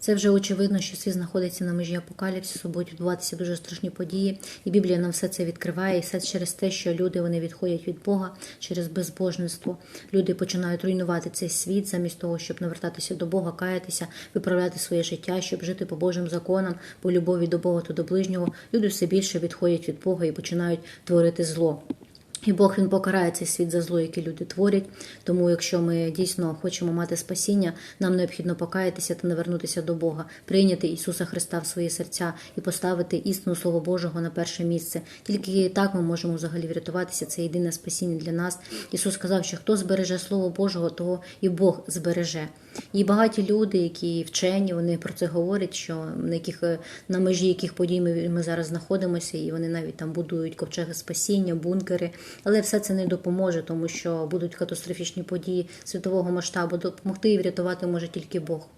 Це вже очевидно, що світ знаходиться на межі апокаліпсису, будуть відбуватися дуже страшні події, і Біблія нам все це відкриває, і все через те, що люди вони відходять від Бога через безбожництво. Люди починають руйнувати цей світ замість того, щоб навертатися до Бога, каятися, виправляти своє життя, щоб жити по Божим законам, по любові до Бога та до ближнього. Люди все більше відходять від Бога і починають творити зло. І Бог він покарає цей світ за зло, яке люди творять. Тому, якщо ми дійсно хочемо мати спасіння, нам необхідно покаятися та навернутися до Бога, прийняти Ісуса Христа в свої серця і поставити істину Слово Божого на перше місце. Тільки так ми можемо взагалі врятуватися. Це єдине спасіння для нас. Ісус сказав, що хто збереже Слово Божого, того і Бог збереже. І багаті люди, які вчені, вони про це говорять, що на яких на межі яких подій ми, ми зараз знаходимося, і вони навіть там будують ковчеги спасіння, бункери. Але все це не допоможе, тому що будуть катастрофічні події світового масштабу. Допомогти і врятувати може тільки Бог.